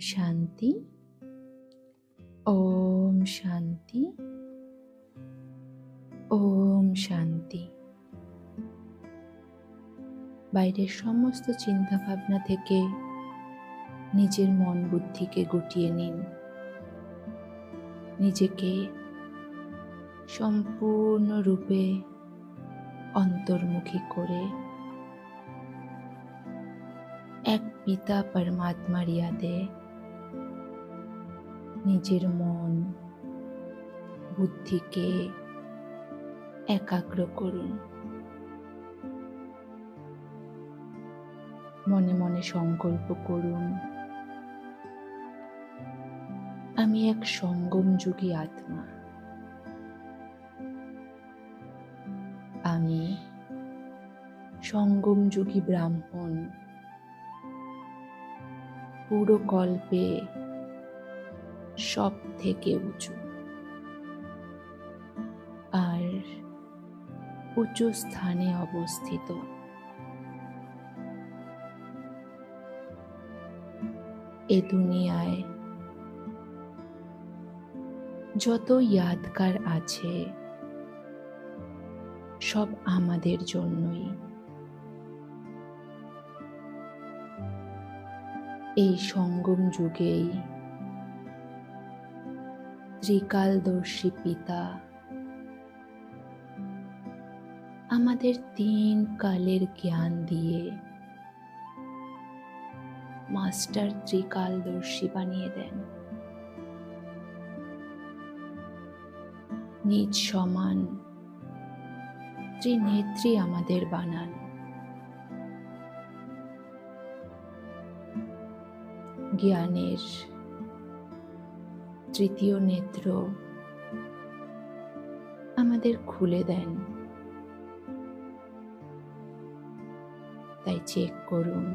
শান্তি। ওম শান্তি। ওম শান্তি। বাইরের সমস্ত চিন্তা ভাবনা থেকে নিজের মন বুদ্ধিকে গুটিয়ে নিন। নিজেকে সম্পূর্ণরূপে অন্তর্মুখী করে এক পিতা পরমাত্মার ইয়াদে নিজের মন, বুদ্ধিকে একাগ্র করুন। মনে মনে সংকল্প করুন, আমি এক সঙ্গম যুগী আত্মা। আমি সঙ্গম যুগী ব্রাহ্মণ। পুরো কল্পে সব থেকে উঁচু। আর উঁচু স্থানে অবস্থিত। এ দুনিয়ায় যত ইয়াদকার আছে, সব আমাদের জন্যই। এই সঙ্গম যুগেই ত্রিকালদর্শী পিতা। আমাদের তিন কালের জ্ঞান দিয়ে মাস্টার ত্রিকালদর্শী বানিয়ে দেন। নিজ সমান ত্রিনেত্রী আমাদের বানান। জ্ঞানের তৃতীয় নেত্র আমাদের খুলে দেন। তাই চেক করুন।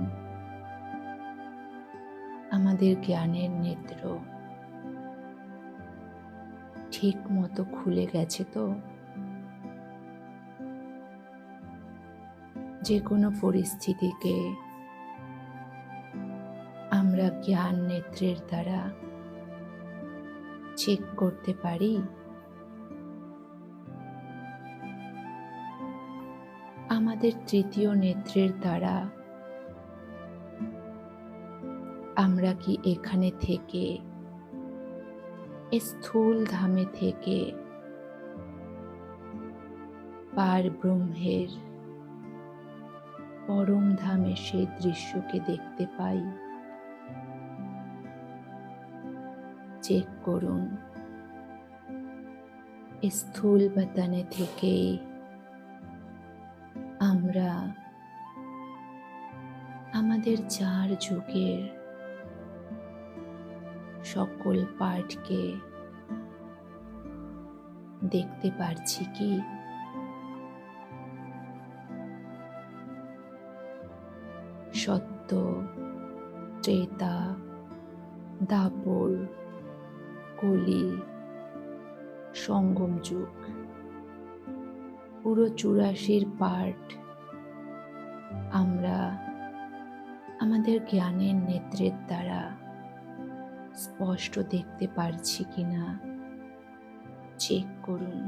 আমাদের জ্ঞানের নেত্র ঠিক মতো খুলে গেছে তো? যে কোনো পরিস্থিতিকে আমরা জ্ঞান নেত্রের দ্বারা চেক করতে পারি? আমাদের তৃতীয় নেত্রের দ্বারা আমরা কি এখানে থেকে স্থূল ধামে থেকে পার ব্রহ্মের পরম ধামে সেই দৃশ্যকে দেখতে পাই? চেক করুন। স্থূল বাতানে থেকে আমরা আমাদের চার যুগের সকল পাঠকে দেখতে পারছি কি? সত্য, ত্রেতা, দাপর কলি সঙ্গম যুগ, পুরো চুরাশির পার্ট আমরা আমাদের জ্ঞানের নেত্রের দ্বারা স্পষ্ট দেখতে পারছি কিনা চেক করুন।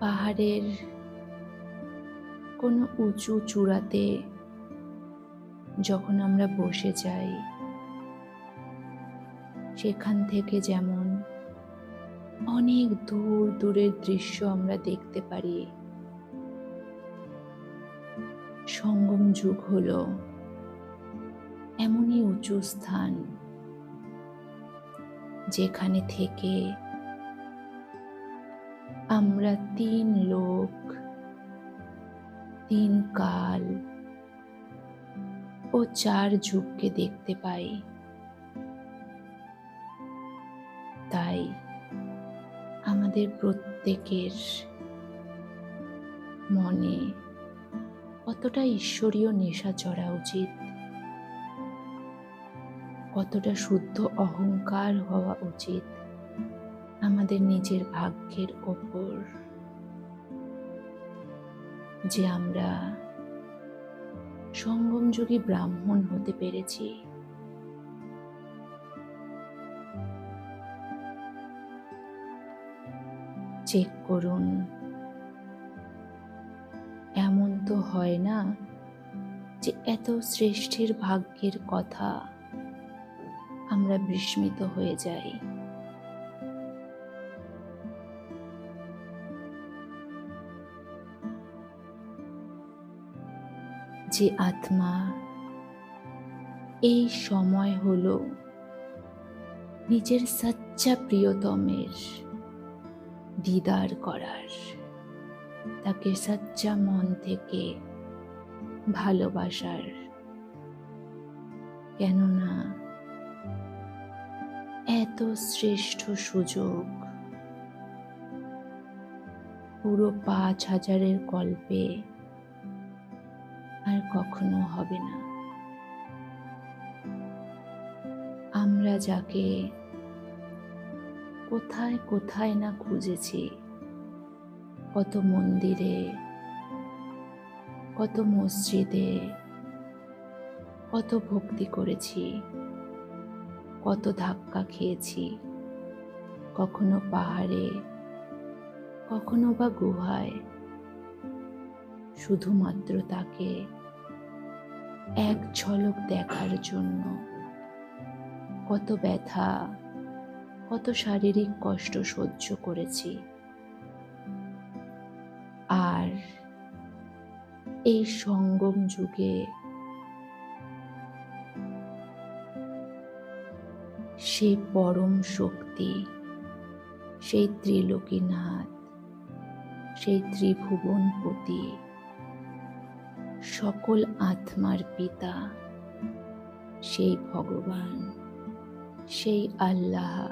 পাহাড়ের কোনো উঁচু চূড়াতে যখন আমরা বসে যাই, সেখান থেকে যেমন অনেক দূর দূরের দৃশ্য আমরা দেখতে পারি। সঙ্গম যুগ হলো এমনই উঁচু স্থান যেখানে থেকে আমরা তিন লোক, তিন কাল ও চার যুগকে দেখতে পাই। তাই আমাদের প্রত্যেকের মনে কতটা ঈশ্বরীয় নেশা চড়া উচিত? কতটা শুদ্ধ অহংকার হওয়া উচিত আমাদের নিজের ভাগ্যের ওপর? যে আমরা সঙ্গমযোগী ব্রাহ্মণ হতে পেরেছি। চেক করুন। এমন তো হয় না যে এত শ্রেষ্ঠের ভাগ্যের কথা আমরা বিস্মিত হয়ে যাই। যে আত্মা। এই সময় হলো নিজের সচ্চা প্রিয়তমের দিদার করার। তাকে সচ্চা মন থেকে ভালোবাসার। কেননা এত শ্রেষ্ঠ সুযোগ পুরো পাঁচ হাজারের কল্পে আর কখনো হবে না। আমরা যাকে কোথায় কোথায় না খুঁজেছি, কত মন্দিরে, কত মসজিদে, কত ভক্তি করেছি, কত ধাক্কা খেয়েছি, কখনো পাহাড়ে, কখনো বা গুহায়, শুধুমাত্র তাকে এক ঝলক দেখার জন্য। কত ব্যথা, কত শারীরিক কষ্ট সহ্য করেছি। আর এই সঙ্গম যুগে সেই পরম শক্তি, সেই ত্রিলোকীনাথ, সেই ত্রিভুবনপতি সকল আত্মার পিতা। সেই ভগবান, সেই আল্লাহ,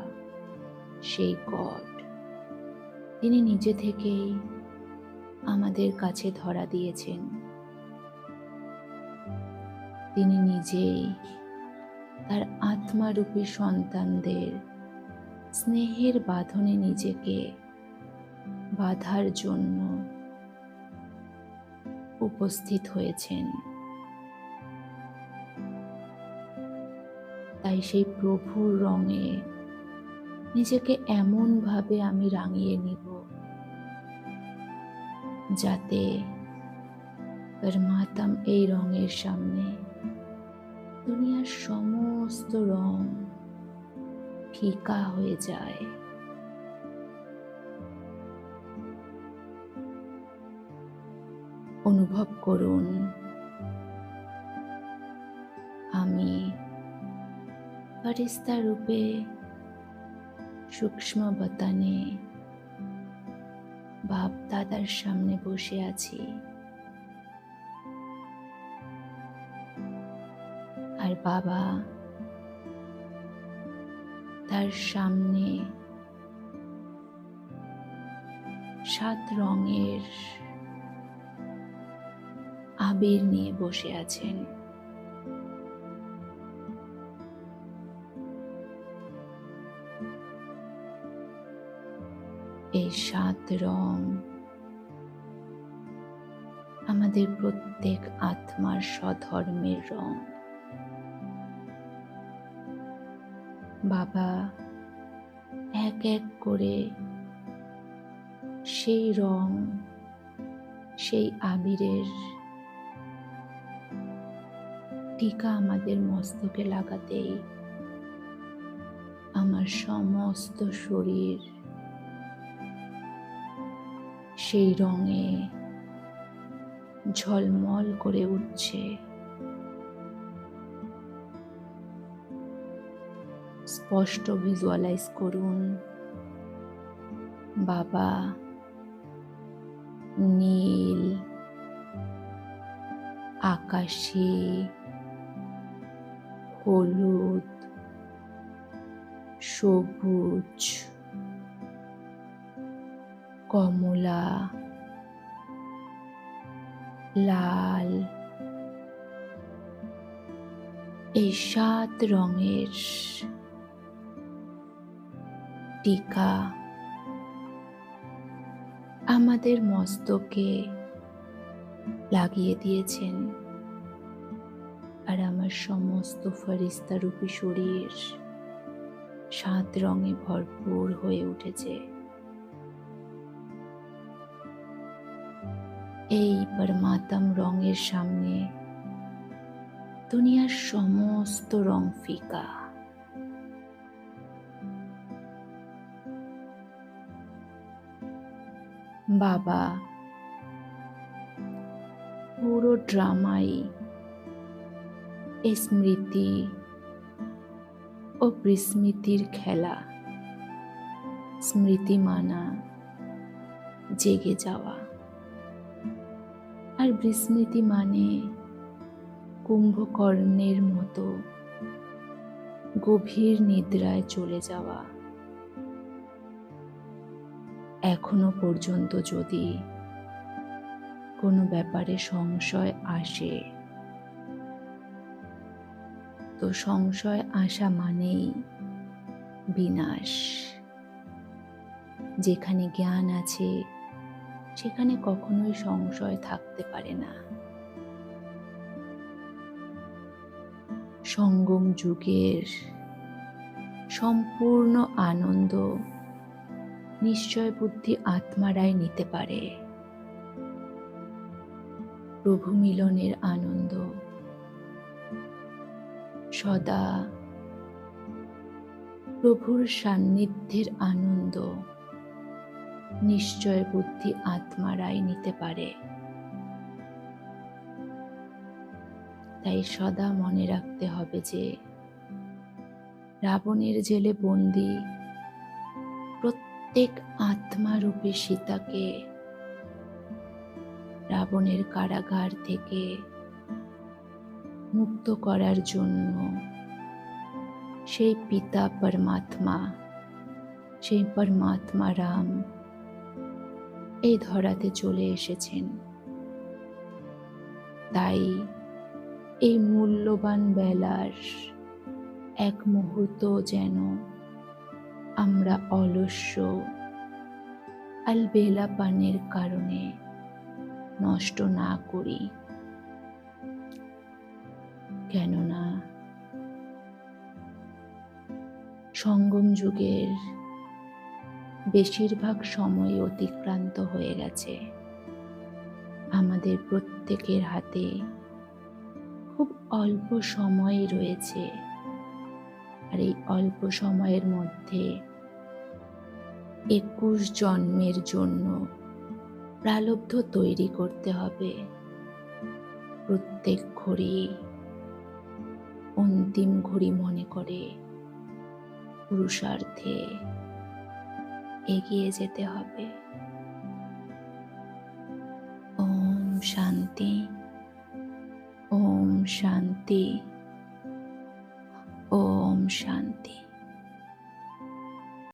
সেই গড, তিনি নিজে থেকেই আমাদের কাছে ধরা দিয়েছেন। তিনি নিজেই তার আত্মারূপী সন্তানদের স্নেহের বাঁধনে নিজেকে বাধার জন্য উপস্থিত হয়েছেন। তাই সেই প্রভুর রঙে নিজেকে এমনভাবে আমি রাঙিয়ে নিব, যাতে পরমাত্ম এই রঙের সামনে দুনিয়ার সমস্ত রং ফিকা হয়ে যায়। অনুভব করুন। আমি ফরিস্তা রূপে সূক্ষ্ম বতানে বাপ দাদার সামনে বসে আছি। আর বাবা তার সামনে সাত রঙের আবির নিয়ে বসে আছেন। এই সাত রং আমাদের প্রত্যেক আত্মার স্বধর্মের রং। বাবা, এক এক করে সেই রং, সেই আবিরের টিকা আমাদের মস্তকে লাগাতেই আমার সমস্ত শরীর সেই রঙে ঝলমল করে উঠছে। স্পষ্ট ভিজুয়ালাইজ করুন, বাবা নীল, আকাশি হলুদ সবুজ কমলা লাল। এই সাত রঙের টিকা আমাদের মস্তকে লাগিয়ে দিয়েছেন। আর আমার সমস্ত ফরিস্তারূপী শরীর সাত রঙে ভরপুর হয়ে উঠেছে। এই পরমাতম রঙের সামনে দুনিয়ার সমস্ত রং ফিকা। বাবা, পুরো ড্রামাই স্মৃতি ও বিস্মৃতির খেলা। স্মৃতি মানা জেগে যাওয়া। আর বিস্মৃতি মানে কুম্ভকর্ণের মতো গভীর নিদ্রায় চলে যাওয়া। এখনও পর্যন্ত যদি কোনো ব্যাপারে সংশয় আসে তো সংশয় আসা মানেই বিনাশ। যেখানে জ্ঞান আছে, সেখানে কখনোই সংশয় থাকতে পারে না। সঙ্গম যুগের সম্পূর্ণ আনন্দ নিশ্চয় বুদ্ধি আত্মারাই নিতে পারে। প্রভু মিলনের আনন্দ সদা প্রভুর সান্নিধ্যের আনন্দ নিশ্চয় বুদ্ধি আত্মারাই নিতে পারে। তাই সদা মনে রাখতে হবে যে, রাবণের জেলে বন্দি প্রত্যেক আত্মারূপী সীতাকে রাবণের কারাগার থেকে মুক্ত করার জন্য সেই পিতা পরমাত্মা, সেই পরমাত্মা রাম এই ধরাতে চলে এসেছেন। তাই এই মূল্যবান বেলার এক মুহূর্ত যেন আমরা অলস্য, আলবেলা পানের কারণে নষ্ট না করি। কেননা সঙ্গম যুগের বেশিরভাগ সময় অতিক্রান্ত হয়ে গেছে। আমাদের প্রত্যেকের হাতে খুব অল্প সময় রয়েছে। আর এই অল্প সময়ের মধ্যে একুশ জন্মের জন্য প্রালব্ধ তৈরি করতে হবে। প্রত্যেক ঘড়ি অন্তিম ঘড়ি মনে করে পুরুষার্থে এগিয়ে যেতে হবে। ওম শান্তি ওম শান্তি ওম শান্তি।